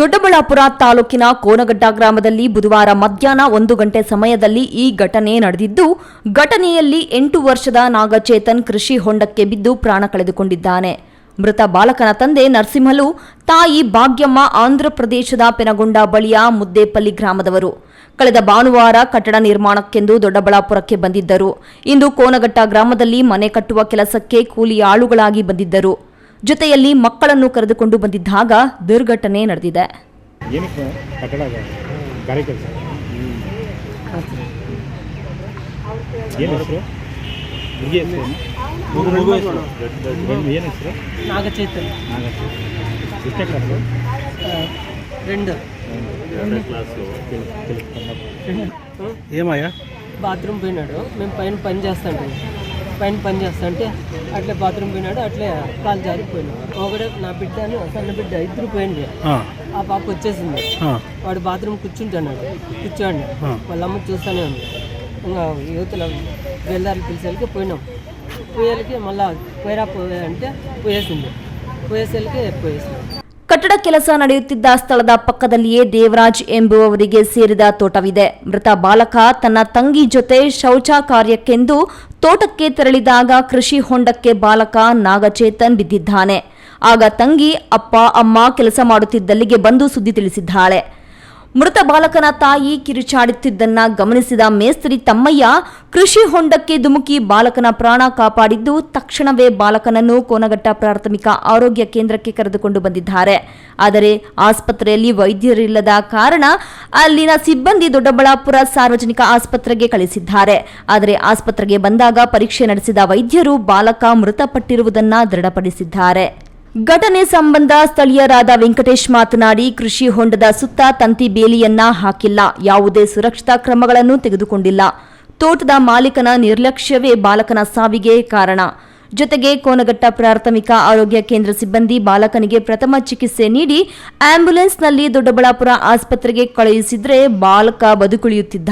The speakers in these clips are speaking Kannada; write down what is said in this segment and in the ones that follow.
ದೊಡ್ಡಬಳ್ಳಾಪುರ ತಾಲೂಕಿನ ಕೋನಗಡ್ಡ ಗ್ರಾಮದಲ್ಲಿ ಬುಧವಾರ ಮಧ್ಯಾಹ್ನ ಒಂದು ಗಂಟೆ ಸಮಯದಲ್ಲಿ ಈ ಘಟನೆ ನಡೆದಿದ್ದು, ಘಟನೆಯಲ್ಲಿ ಎಂಟು ವರ್ಷದ ನಾಗಚೇತನ್ ಕೃಷಿ ಹೊಂಡಕ್ಕೆ ಬಿದ್ದು ಪ್ರಾಣ ಕಳೆದುಕೊಂಡಿದ್ದಾನೆ. ಮೃತ ಬಾಲಕನ ತಂದೆ ನರಸಿಂಹಲು, ತಾಯಿ ಭಾಗ್ಯಮ್ಮ ಆಂಧ್ರಪ್ರದೇಶದ ಪೆನಗೊಂಡ ಬಳಿಯ ಮುದ್ದೇಪಲ್ಲಿ ಗ್ರಾಮದವರು. ಕಳೆದ ಭಾನುವಾರ ಕಟ್ಟಡ ನಿರ್ಮಾಣಕ್ಕೆಂದು ದೊಡ್ಡಬಳ್ಳಾಪುರಕ್ಕೆ ಬಂದಿದ್ದರು. ಇಂದು ಕೋನಗಟ್ಟ ಗ್ರಾಮದಲ್ಲಿ ಮನೆ ಕಟ್ಟುವ ಕೆಲಸಕ್ಕೆ ಕೂಲಿ ಆಳುಗಳಾಗಿ ಬಂದಿದ್ದರು. ಜೊತೆಯಲ್ಲಿ ಮಕ್ಕಳನ್ನು ಕರೆದುಕೊಂಡು ಬಂದಿದ್ದಾಗ ದುರ್ಘಟನೆ ನಡೆದಿದೆ ಏನಕ್ಕೆ ಕಟ್ಟಡ ಗಾರೆ ಕೆಲಸ ಏನು ಹೆಸರು ಹುಡುಗಿ ಹೆಸರು ಏನು ಹೆಸರು నాగచైతన్య ನಾಗಕ್ಕೆ ಎಷ್ಟೇ ಕ್ಲಾಸು రెండు ఏమయ్యా బాత్రూమ్ పోయినాడు మేము పైన పని చేస్తాంటాం పైన పని చేస్తుంటే అట్లే బాత్రూమ్ పోయినాడు అట్లే కాలు జారిపోయినాడు. ఒకడే నా బిడ్డ అని సన్న బిడ్డ ఇద్దరు పోయింది ఆ. పాప వచ్చేసింది. వాడు బాత్రూమ్ కూర్చుంటున్నాడు కూర్చోండి. వాళ్ళ అమ్మ చూస్తూనే ఉంది. ఇంకా యువతల వెళ్ళాలి పిలిచేళ్ళకి పోయినాం. పోయేళ్ళకి మళ్ళా పోయిరా పోయే అంటే పోయేసింది. పోయేసరికి పోయేసింది. ಕಟ್ಟಡ ಕೆಲಸ ನಡೆಯುತ್ತಿದ್ದ ಸ್ಥಳದ ಪಕ್ಕದಲ್ಲಿಯೇ ದೇವರಾಜ್ ಎಂಬುವವರಿಗೆ ಸೇರಿದ ತೋಟವಿದೆ. ಮೃತ ಬಾಲಕ ತನ್ನ ತಂಗಿ ಜೊತೆ ಶೌಚ ಕಾರ್ಯಕ್ಕೆಂದು ತೋಟಕ್ಕೆ ತೆರಳಿದಾಗ ಕೃಷಿ ಹೊಂಡಕ್ಕೆ ಬಾಲಕ ನಾಗಚೇತನ್ ಬಿದ್ದಿದ್ದಾನೆ. ಆಗ ತಂಗಿ, ಅಪ್ಪ, ಅಮ್ಮ ಕೆಲಸ ಮಾಡುತ್ತಿದ್ದಲ್ಲಿಗೆ ಬಂದು ಸುದ್ದಿ ತಿಳಿಸಿದ್ದಾಳೆ. ಮೃತ ಬಾಲಕನ ತಾಯಿ ಕಿರುಚಾಡುತ್ತಿದ್ದನ್ನ ಗಮನಿಸಿದ ಮೇಸ್ತ್ರಿ ತಮ್ಮಯ್ಯ, ಕೃಷಿ ಹೊಂಡಕ್ಕೆ ಧುಮುಕಿ ಬಾಲಕನ ಪ್ರಾಣ ಕಾಪಾಡಿದ್ದು, ತಕ್ಷಣವೇ ಬಾಲಕನನ್ನು ಕೋನಘಟ್ಟ ಪ್ರಾಥಮಿಕ ಆರೋಗ್ಯ ಕೇಂದ್ರಕ್ಕೆ ಕರೆದುಕೊಂಡು ಬಂದಿದ್ದಾರೆ. ಆದರೆ ಆಸ್ಪತ್ರೆಯಲ್ಲಿ ವೈದ್ಯರಿಲ್ಲದ ಕಾರಣ ಅಲ್ಲಿನ ಸಿಬ್ಬಂದಿ ದೊಡ್ಡಬಳ್ಳಾಪುರ ಸಾರ್ವಜನಿಕ ಆಸ್ಪತ್ರೆಗೆ ಕಳಿಸಿದ್ದಾರೆ. ಆದರೆ ಆಸ್ಪತ್ರೆಗೆ ಬಂದಾಗ ಪರೀಕ್ಷೆ ನಡೆಸಿದ ವೈದ್ಯರು ಬಾಲಕ ಮೃತಪಟ್ಟಿರುವುದನ್ನ ದೃಢಪಡಿಸಿದ್ದಾರೆ. ಘಟನೆ ಸಂಬಂಧ ಸ್ಥಳೀಯರಾದ ವೆಂಕಟೇಶ್ ಮಾತನಾಡಿ, ಕೃಷಿ ಹೊಂಡದ ಸುತ್ತ ತಂತಿ ಬೇಲಿಯನ್ನ ಹಾಕಿಲ್ಲ. ಯಾವುದೇ ಸುರಕ್ಷತಾ ಕ್ರಮಗಳನ್ನು ತೆಗೆದುಕೊಂಡಿಲ್ಲ. ತೋಟದ ಮಾಲೀಕನ ನಿರ್ಲಕ್ಷ್ಯವೇ ಬಾಲಕನ ಸಾವಿಗೆ ಕಾರಣ. ಜೊತೆಗೆ ಕೋನಗಟ್ಟ ಪ್ರಾಥಮಿಕ ಆರೋಗ್ಯ ಕೇಂದ್ರ ಸಿಬ್ಬಂದಿ ಬಾಲಕನಿಗೆ ಪ್ರಥಮ ಚಿಕಿತ್ಸೆ ನೀಡಿ, ಆಂಬ್ಯುಲೆನ್ಸ್ನಲ್ಲಿ ದೊಡ್ಡಬಳ್ಳಾಪುರ ಆಸ್ಪತ್ರೆಗೆ ಕಳುಹಿಸಿದ್ರೆ ಬಾಲಕ ಬದುಕುಳಿಯುತ್ತಿದ್ದ.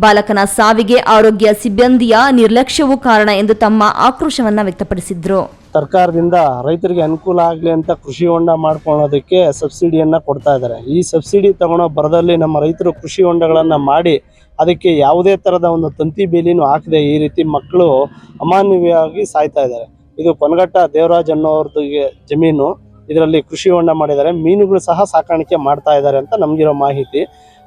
ಬಾಲಕನ ಸಾವಿಗೆ ಆರೋಗ್ಯ ಸಿಬ್ಬಂದಿಯ ನಿರ್ಲಕ್ಷ್ಯವೂ ಕಾರಣ ಎಂದು ತಮ್ಮ ಆಕ್ರೋಶವನ್ನು ವ್ಯಕ್ತಪಡಿಸಿದ್ರು. ಸರ್ಕಾರದಿಂದ ರೈತರಿಗೆ ಅನುಕೂಲ ಆಗಲಿ ಅಂತ ಕೃಷಿ ಹೊಂಡ ಮಾಡ್ಕೊಳ್ಳೋದಕ್ಕೆ ಸಬ್ಸಿಡಿಯನ್ನು ಕೊಡ್ತಾ ಇದ್ದಾರೆ. ಈ ಸಬ್ಸಿಡಿ ತಗೊಳ್ಳೋ ಬರದಲ್ಲಿ ನಮ್ಮ ರೈತರು ಕೃಷಿ ಹೊಂಡಗಳನ್ನು ಮಾಡಿ ಅದಕ್ಕೆ ಯಾವುದೇ ಥರದ ಒಂದು ತಂತಿ ಬೇಲಿನೂ ಹಾಕದೆ ಈ ರೀತಿ ಮಕ್ಕಳು ಅಮಾನವೀಯವಾಗಿ ಸಾಯ್ತಾ ಇದ್ದಾರೆ. ಇದು ಕೊನಗಟ್ಟ ದೇವರಾಜ್ ಅನ್ನೋರ್ದಿಗೆ ಜಮೀನು. ಇದರಲ್ಲಿ ಕೃಷಿ ಹೊಂಡ ಮಾಡಿದ್ದಾರೆ. ಮೀನುಗಳು ಸಹ ಸಾಕಾಣಿಕೆ ಮಾಡ್ತಾ ಇದ್ದಾರೆ ಅಂತ ನಮಗಿರೋ ಮಾಹಿತಿ.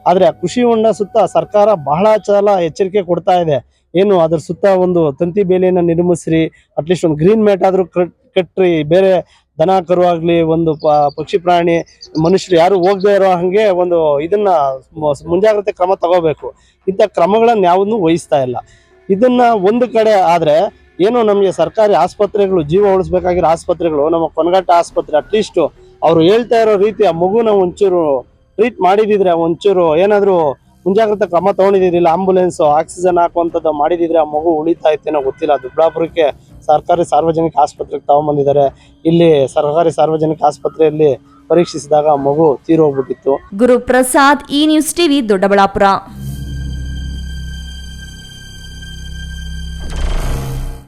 ಆದರೆ ಆ ಕೃಷಿ ಹೊಂಡ ಸುತ್ತ ಸರ್ಕಾರ ಬಹಳ ಸಲ ಎಚ್ಚರಿಕೆ ಕೊಡ್ತಾ ಇದೆ. ಏನು ಅದ್ರ ಸುತ್ತ ಒಂದು ತಂತಿ ಬೇಲಿಯನ್ನು ನಿರ್ಮಿಸ್ರಿ ಅಟ್ಲೀಸ್ಟ್ ಒಂದು ಗ್ರೀನ್ ಮ್ಯಾಟ್ ಆದರೂ ಕಟ್ಟ್ರಿ ಬೇರೆ ದನ ಕರು ಆಗಲಿ, ಒಂದು ಪಕ್ಷಿ ಪ್ರಾಣಿ, ಮನುಷ್ಯರು ಯಾರು ಹೋಗದೆ ಇರೋ ಹಾಗೆ ಒಂದು ಇದನ್ನ ಮುಂಜಾಗ್ರತೆ ಕ್ರಮ ತಗೋಬೇಕು. ಇಂಥ ಕ್ರಮಗಳನ್ನು ಯಾವುದನ್ನು ವಹಿಸ್ತಾ ಇಲ್ಲ. ಇದನ್ನ ಒಂದು ಕಡೆ ಆದ್ರೆ ಏನು ನಮಗೆ ಸರ್ಕಾರಿ ಆಸ್ಪತ್ರೆಗಳು, ಜೀವ ಉಳಿಸ್ಬೇಕಾಗಿರೋ ಆಸ್ಪತ್ರೆಗಳು, ನಮ್ಮ ಕೊನಗಟ್ಟ ಆಸ್ಪತ್ರೆ ಅಟ್ಲೀಸ್ಟ್ ಅವರು ಹೇಳ್ತಾ ಇರೋ ರೀತಿ ಆ ಮಗುನ ಒಂಚೂರು ಟ್ರೀಟ್ ಮಾಡಿದಿದ್ರೆ, ಒಂಚೂರು ಏನಾದರೂ ಮುಂಜಾಗ್ರತಾ ಕ್ರಮ ತಗೊಂಡಿದ್ದಿಲ್ಲ ಆಂಬುಲೆನ್ಸ್ ಆಕ್ಸಿಜನ್ ಹಾಕುವಂಥದ್ದು ಮಾಡಿದಿದ್ರೆ ಆ ಮಗು ಉಳಿತಾ ಇತ್ತೇನೋ ಗೊತ್ತಿಲ್ಲ. ದುಬ್ಳಾಪುರಕ್ಕೆ ಸರ್ಕಾರಿ ಸಾರ್ವಜನಿಕ ಆಸ್ಪತ್ರೆಗೆ ತಗೊಂಬಂದಿದ್ದಾರೆ. ಇಲ್ಲಿ ಸರ್ಕಾರಿ ಸಾರ್ವಜನಿಕ ಆಸ್ಪತ್ರೆಯಲ್ಲಿ ಪರೀಕ್ಷಿಸಿದಾಗ ಮಗು ತೀರೋಗ್ಬಿಟ್ಟಿತ್ತು. ಗುರುಪ್ರಸಾದ್, ಈ ನ್ಯೂಸ್ ಟಿವಿ, ದೊಡ್ಡಬಳ್ಳಾಪುರ.